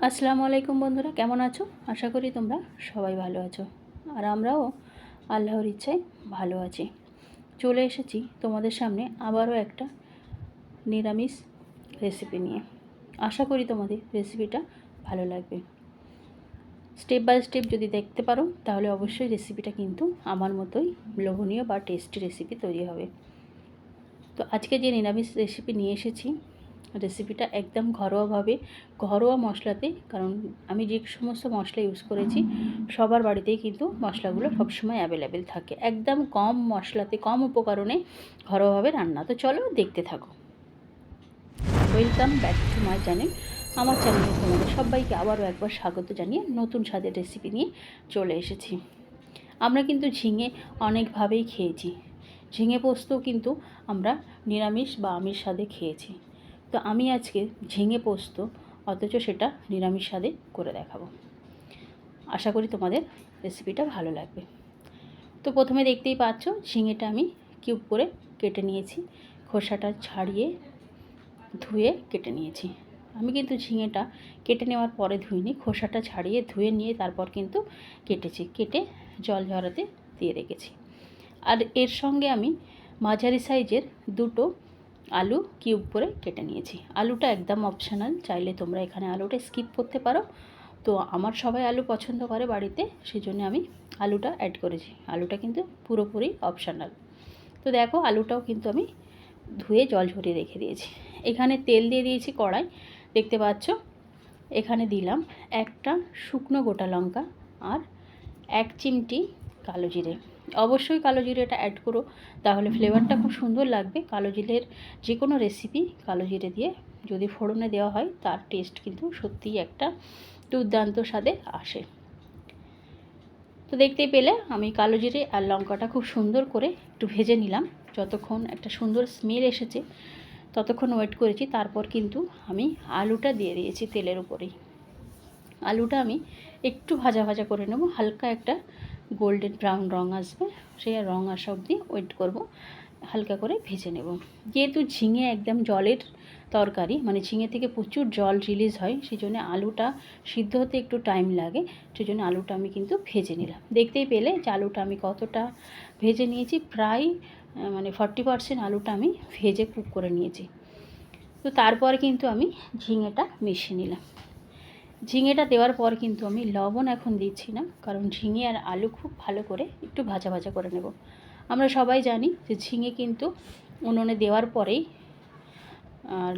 আসসালামু আলাইকুম বন্ধুরা, কেমন আছো? আশা করি তোমরা সবাই ভালো আছো। আর আমরাও আল্লাহর ইচ্ছায় ভালো আছি। চলে এসেছি তোমাদের সামনে আবারও একটা নিরামিষ রেসিপি নিয়ে। আশা করি তোমাদের রেসিপিটা ভালো লাগবে। স্টেপ বাই স্টেপ যদি দেখতে পারো, তাহলে অবশ্যই রেসিপিটা কিন্তু আমার মতোই লোভনীয় বা টেস্টি রেসিপি তৈরি হবে। তো আজকে যে নিরামিষ রেসিপি নিয়ে এসেছি রেসিপিটা একদম ঘরোয়াভাবে, ঘরোয়া মশলাতে, কারণ আমি যে সমস্ত মশলা ইউজ করেছি, সবার বাড়িতেই কিন্তু মশলাগুলো সবসময় অ্যাভেলেবেল থাকে। একদম কম মশলাতে, কম উপকরণে ঘরোয়াভাবে রান্না। তো চলো দেখতে থাকো। Welcome back to my channel আমার চ্যানেলে তোমাদের সবাইকে আবারও একবার স্বাগত জানিয়ে নতুন স্বাদের রেসিপি নিয়ে চলে এসেছি। আমরা কিন্তু ঝিঙে অনেকভাবেই খেয়েছি। ঝিঙে পোস্তও কিন্তু আমরা নিরামিষ বা আমিষ স্বাদে খেয়েছি। তো আমি আজকে ঝিঙে পোস্ত, অথচ সেটা নিরামিষ স্বাদে করে দেখাবো। আশা করি তোমাদের রেসিপিটা ভালো লাগবে। তো প্রথমে দেখতেই পাচ্ছ, ঝিঙেটা আমি কিউব করে কেটে নিয়েছি, খোসাটা ছাড়িয়ে ধুয়ে কেটে নিয়েছি। আমি কিন্তু ঝিঙেটা কেটে নেওয়ার পরে ধুইনি, খোসাটা ছাড়িয়ে ধুয়ে নিয়ে তারপর কিন্তু কেটেছি, কেটে জল ঝরাতে দিয়ে রেখেছি। আর এর সঙ্গে আমি মাঝারি সাইজের দুটো আলু কিউব করে কেটে নিয়েছি। আলুটা একদম অপশনাল চাইলে তোমরা এখানে আলুটা স্কিপ করতে পারো। তো আমার সবাই আলু পছন্দ করে বাড়িতে সেই জন্য আমি আলুটা অ্যাড করেছি। আলুটা কিন্তু পুরোপুরি অপশনাল তো দেখো, আলুটাও কিন্তু আমি ধুয়ে জল ঝরিয়ে রেখে দিয়েছি। এখানে তেল দিয়ে দিয়েছি কড়াই। দেখতে পাচ্ছ, এখানে দিলাম একটা শুকনো গোটা লঙ্কা আর এক চিমটি কালো জিরে। অবশ্যই কালো জিরেটা অ্যাড করো, তাহলে ফ্লেভারটা খুব সুন্দর লাগবে। কালো জিরের যে কোনো রেসিপি কালো জিরে দিয়ে যদি ফোড়নে দেওয়া হয়, তার টেস্ট কিন্তু সত্যিই একটা দুর্দান্ত স্বাদে আসে। তো দেখতেই পেলে, আমি কালো জিরে আর লঙ্কাটা খুব সুন্দর করে একটু ভেজে নিলাম। যতক্ষণ একটা সুন্দর স্মেল এসেছে, ততক্ষণ ওয়েট করেছি, তারপর কিন্তু আমি আলুটা দিয়ে দিয়েছি তেলের উপরেই। আলুটা আমি একটু ভাজা ভাজা করে নেব, হালকা একটা গোল্ডেন ব্রাউন রঙ আসবে, সেই রঙ আসা অবধি ওয়েট করব, হালকা করে ভেজে নেব। যেহেতু ঝিঙে একদম জলের তরকারি মানে ঝিঙে থেকে প্রচুর জল রিলিজ হয় সেই জন্য আলুটা সিদ্ধ হতে একটু টাইম লাগে সেই জন্য আলুটা আমি কিন্তু ভেজে নিলাম। দেখতেই পেলে যে আলুটা আমি কতটা ভেজে নিয়েছি, প্রায় মানে ফর্টি পারসেন্ট আলুটা আমি ভেজে কুক করে নিয়েছি। তো তারপর কিন্তু আমি ঝিঙেটা মিশিয়ে নিলাম। ঝিঙেটা দেওয়ার পর কিন্তু আমি লবণ এখন দিচ্ছি না, কারণ ঝিঙে আর আলু খুব ভালো করে একটু ভাজা ভাজা করে নেব। আমরা সবাই জানি যে ঝিঙে কিন্তু উনুনে দেওয়ার পরেই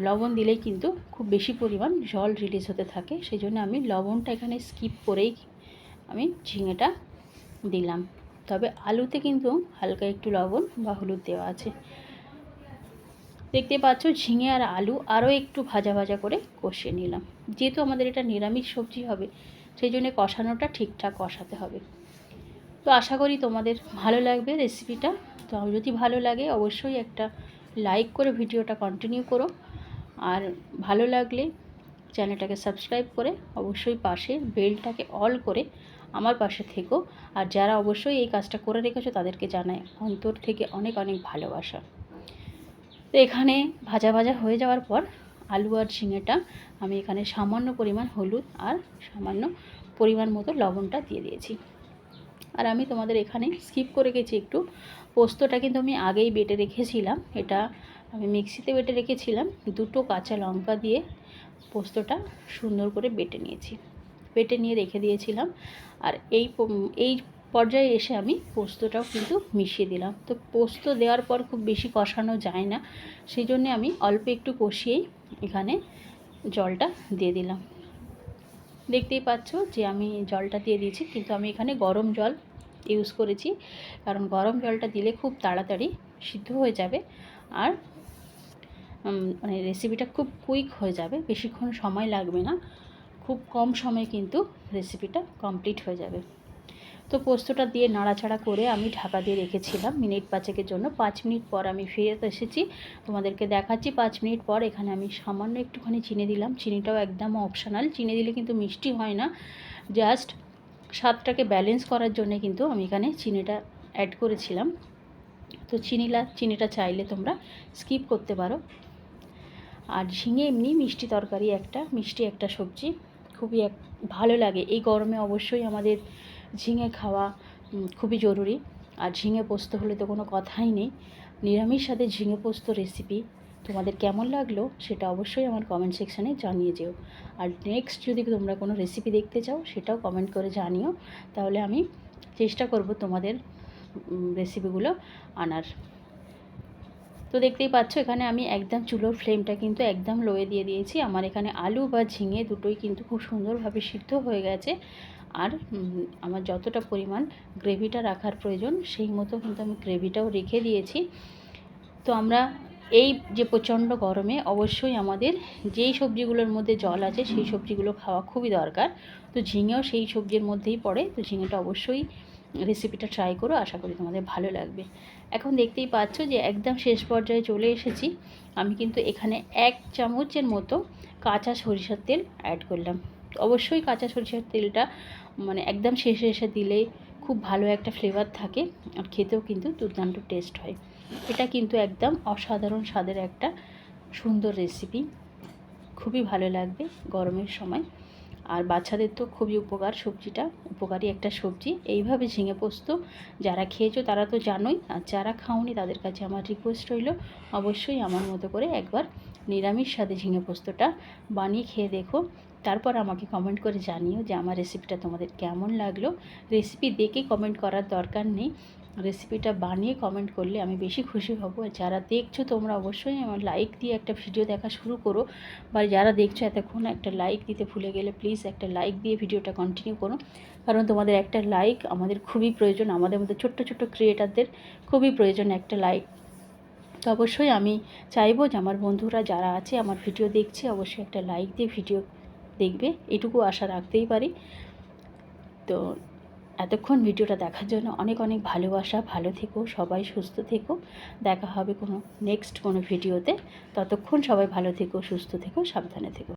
লবণ দিলেই কিন্তু খুব বেশি পরিমাণ জল রিলিজ হতে থাকে। সেই জন্য আমি লবণটা এখানে স্কিপ করেই আমি ঝিঙেটা দিলাম। তবে আলুতে কিন্তু হালকা একটু লবণ বা হলুদ দেওয়া আছে। দেখতে পাচ্ছ ঝিঙে আর আলু আরও একটু ভাজা ভাজা করে কষিয়ে নিলাম। যেহেতু আমাদের এটা নিরামিষ সবজি হবে, সেই জন্য কষানোটা ঠিকঠাক কষাতে হবে। তো আশা করি তোমাদের ভালো লাগবে রেসিপিটা। তো যদি ভালো লাগে অবশ্যই একটা লাইক করে ভিডিওটা কন্টিনিউ করো। আর ভালো লাগলে চ্যানেলটাকে সাবস্ক্রাইব করে অবশ্যই পাশে বেলটাকে অল করে আমার পাশে থেকো। আর যারা অবশ্যই এই কাজটা করে রেখেছো তাদেরকে জানায় অন্তর থেকে অনেক অনেক ভালোবাসা। তো এখানে ভাজা ভাজা হয়ে যাওয়ার পর আলু আর ঝিঙেটা আমি এখানে সামান্য পরিমাণ হলুদ আর সামান্য পরিমাণ মতো লবণটা দিয়ে দিয়েছি। আর আমি তোমাদের এখানে স্কিপ করে গেছি একটু। পোস্তটা কিন্তু আমি আগেই বেটে রেখেছিলাম। এটা আমি মিক্সিতে বেটে রেখেছিলাম। দুটো কাঁচা লঙ্কা দিয়ে পোস্তটা সুন্দর করে বেটে নিয়েছি। বেটে নিয়ে রেখে দিয়েছিলাম। আর এই এই পর্যায়ে এসে আমি পোস্তটাও কিন্তু মিশিয়ে দিলাম। তো পোস্ত দেওয়ার পর খুব বেশি কষানো যায় না সেই জন্যে আমি অল্প একটু কষিয়েই এখানে জলটা দিয়ে দিলাম। দেখতেই পাচ্ছ যে আমি জলটা দিয়ে দিয়েছি, কিন্তু আমি এখানে গরম জল ইউজ করেছি, কারণ গরম জলটা দিলে খুব তাড়াতাড়ি সিদ্ধ হয়ে যাবে আর মানে রেসিপিটা খুব কুইক হয়ে যাবে, বেশিক্ষণ সময় লাগবে না, খুব কম সময়ে কিন্তু রেসিপিটা কমপ্লিট হয়ে যাবে। তো পোস্তটা দিয়ে নাড়াচাড়া করে আমি ঢাকা দিয়ে রেখেছিলাম। মিনিট পাঁচেকের জন্য পাঁচ মিনিট পর আমি ফিরে এসেছি। তোমাদেরকে দেখাচ্ছি পাঁচ মিনিট পর এখানে আমি সামান্য একটুখানি চিনি দিলাম। চিনিটাও একদম অপশনাল চিনি দিলে কিন্তু মিষ্টি হয় না। জাস্ট স্বাদটাকে ব্যালেন্স করার জন্য কিন্তু আমি এখানে চিনিটা অ্যাড করেছিলাম। তো চিনিলা, চিনিটা চাইলে তোমরা স্কিপ করতে পারো। আর ঝিঙে এমনি মিষ্টি তরকারি একটা, মিষ্টি একটা সবজি। খুবই এক, ভালো লাগে। এই গরমে অবশ্যই আমাদের ঝিঙে খাওয়া খুবই জরুরি। আর ঝিঙে পোস্ত হলে তো কোনো কথাই নেই। নিরামিষ সাথে ঝিঙে পোস্ত রেসিপি তোমাদের কেমন লাগল সেটা অবশ্যই আমার কমেন্ট সেকশানে জানিয়ে যেও। আর নেক্সট যদি তোমরা কোনো রেসিপি দেখতে চাও সেটাও কমেন্ট করে জানিও। তাহলে আমি চেষ্টা করব তোমাদের রেসিপিগুলো আনার। তো দেখতেই পাচ্ছ এখানে আমি একদম চুলোর ফ্লেমটা কিন্তু একদম লোয়ে দিয়ে দিয়েছি। আমার এখানে আলু বা ঝিঙে দুটোই কিন্তু খুব সুন্দরভাবে সিদ্ধ হয়ে গেছে। আর আমার যতটা পরিমাণ গ্রেভিটা রাখার প্রয়োজন, সেই মতো কিন্তু আমি গ্রেভিটাও রেখে দিয়েছি। তো আমরা এই যে প্রচণ্ড গরমে অবশ্যই আমাদের যেই সবজিগুলোর মধ্যে জল আছে, সেই সবজিগুলো খাওয়া খুবই দরকার। তো ঝিঙেও সেই সবজির মধ্যেই পড়ে, তো ঝিঙেটা অবশ্যই রেসিপিটা ট্রাই করো, আশা করি তোমাদের ভালো লাগবে। এখন দেখতেই পাচ্ছ যে একদম শেষ পর্যায়ে চলে এসেছি। আমি কিন্তু এখানে এক চামচের মতো কাঁচা সরিষার তেল অ্যাড করলাম। অবশ্যই কাঁচা সরিষার তেলটা মানে একদম শেষে এসে দিলে খুব ভালো একটা ফ্লেভার থাকে আর খেতেও কিন্তু দুর্দান্ত টেস্ট হয়। এটা কিন্তু একদম অসাধারণ স্বাদের একটা সুন্দর রেসিপি খুবই ভালো লাগবে গরমের সময়। আর বাচ্চাদের তো খুবই উপকার সবজিটা, উপকারী একটা সবজি। এইভাবে ঝিঙে পোস্ত যারা খেয়েছো তারা তো জানোই, আর যারা খাওনি তাদের কাছে আমার রিকোয়েস্ট রইল অবশ্যই আমার মতো করে একবার নিরামিষ স্বাদে ঝিঙে পোস্তটা বানিয়ে খেয়ে দেখো। তারপর আমাকে কমেন্ট করে জানিও যে আমার রেসিপিটা তোমাদের কেমন লাগল। রেসিপি দেখে কমেন্ট করার দরকার নেই। রেসিপিটা বানিয়ে কমেন্ট করলে আমি বেশি খুশি হব। আর যারা দেখছ তোমরা অবশ্যই আমার লাইক দিয়ে একটা ভিডিও দেখা শুরু করো। বা যারা দেখছ এতক্ষণ একটা লাইক দিতে ভুলে গেলে প্লিজ একটা লাইক দিয়ে ভিডিওটা কন্টিনিউ করো। কারণ তোমাদের একটা লাইক আমাদের খুবই প্রয়োজন। আমাদের মধ্যে ছোট্ট ছোট্ট ক্রিয়েটারদের খুবই প্রয়োজন একটা লাইক তো অবশ্যই আমি চাইব যে আমার বন্ধুরা যারা আছে, আমার ভিডিও দেখছে, অবশ্যই একটা লাইক দিয়ে ভিডিও দেখবে, এটুকু আশা রাখতেই পারি। তো এতক্ষণ ভিডিওটা দেখার জন্য অনেক অনেক ভালোবাসা, ভালো থেকো, সবাই সুস্থ থেকো। দেখা হবে কোনো নেক্সট কোনো ভিডিওতে। ততক্ষণ সবাই ভালো থেকো, সুস্থ থেকো, সাবধানে থেকো।